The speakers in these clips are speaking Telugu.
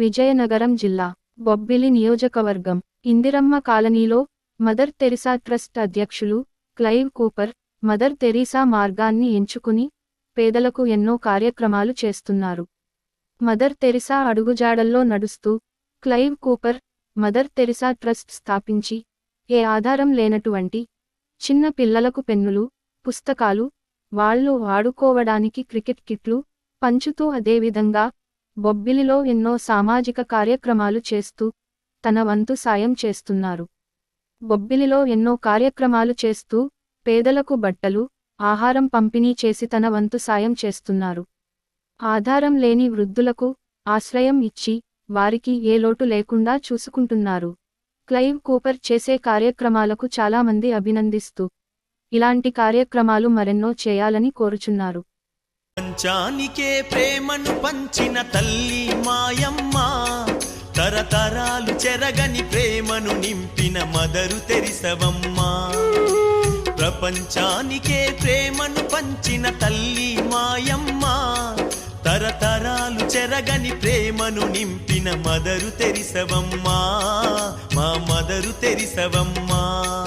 విజయనగరం జిల్లా బొబ్బిలి నియోజకవర్గం. ఇందిరమ్మ కాలనీలో మదర్ తెరిసా ట్రస్ట్ అధ్యక్షులు క్లైవ్ కూపర్ మదర్ తెరీసా మార్గాన్ని ఎంచుకుని పేదలకు ఎన్నో కార్యక్రమాలు చేస్తున్నారు. మదర్ తెరిసా అడుగుజాడల్లో నడుస్తూ Clive Cooper mother Teresa trust స్థాపించి ఏ ఆధారం లేనటువంటి చిన్న పిల్లలకు పెన్నులు పుస్తకాలు వాళ్ళు ఆడుకోవడానికి క్రికెట్ కిట్లు పంచుతూ అదేవిధంగా బొబ్బిలిలో ఎన్నో సామాజిక కార్యక్రమాలు చేస్తూ తన వంతు సాయం చేస్తున్నారు. బొబ్బిలిలో ఎన్నో కార్యక్రమాలు చేస్తూ పేదలకు బట్టలు ఆహారం పంపిణీ చేసి తన వంతు సాయం చేస్తున్నారు. ఆధారం లేని వృద్ధులకు ఆశ్రయం ఇచ్చి వారికి ఏ లోటు లేకుండా చూసుకుంటున్నారు. క్లైవ్ కూపర్ చేసే కార్యక్రమాలకు చాలామంది అభినందిస్తూ ఇలాంటి కార్యక్రమాలు మరెన్నో చేయాలని కోరుచున్నారు. పంచానికే ప్రేమను పంచిన తల్లి మాయమ్మ. తరతరాలు చెరగని ప్రేమను నింపిన మదరు తెరిసవమ్మా. ప్రపంచానికే ప్రేమను పంచిన తల్లి మాయమ్మ. తరతరాలు చెరగని ప్రేమను నింపిన మదరు తెరిసవమ్మా. మా మదరు తెరిసవమ్మా.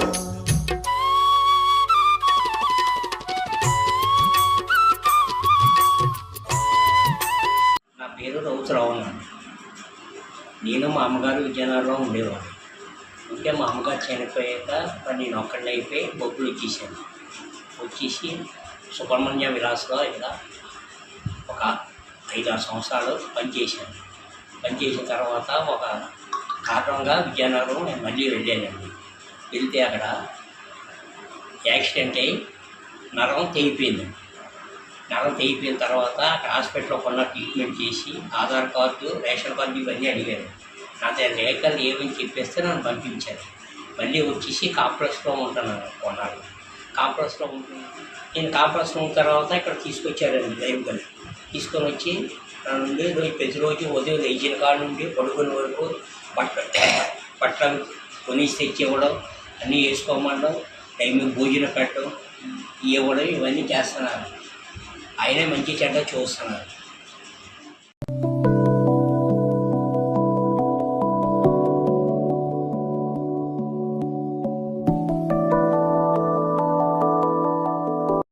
నేను మా అమ్మగారు విజయనగరంలో ఉండేవాడు ఉంటే మా అమ్మగారు చనిపోయాక మరి నేను ఒక్కడిని అయిపోయి బొబ్బులు వచ్చేసాను వచ్చేసి సుబ్రహ్మణ్య విలాస్లో ఇక్కడ ఒక ఐదు ఆరు సంవత్సరాలు పనిచేశాను. పనిచేసిన తర్వాత ఒక కారణంగా విజయనగరం నేను మళ్ళీ వెళ్ళానండి. వెళ్తే అక్కడ యాక్సిడెంట్ అయ్యి నరం తెగిపోయిందండి. నరం తెగిపోయిన తర్వాత అక్కడ హాస్పిటల్లో కొన్న ట్రీట్మెంట్ చేసి ఆధార్ కార్డు రేషన్ కార్డు ఇవన్నీ అడిగారు. నా దగ్గర లేఖలు ఏమని చెప్పేస్తే నన్ను పంపించారు. మళ్ళీ వచ్చేసి కాంప్లెక్స్లో ఉంటున్నాను కొన్నాళ్ళు కాంప్లెక్స్లో ఉంటున్నాను నేను కాంప్లెక్స్లో ఉన్న తర్వాత ఇక్కడ తీసుకొచ్చారండి లైవ్ తీసుకొని వచ్చి నా నుండి రోజు ప్రతిరోజు ఉదయం లేచిన కాడ నుండి పడుకునే వరకు బట్ట బట్టలు కొనేసి తెచ్చి ఇవ్వడం అన్నీ వేసుకోమండం టైంకి భోజనం పెట్టడం ఇవ్వడం ఇవన్నీ చేస్తున్నారు. ఆయనే మంచి చెడ్డ చూస్తున్నారు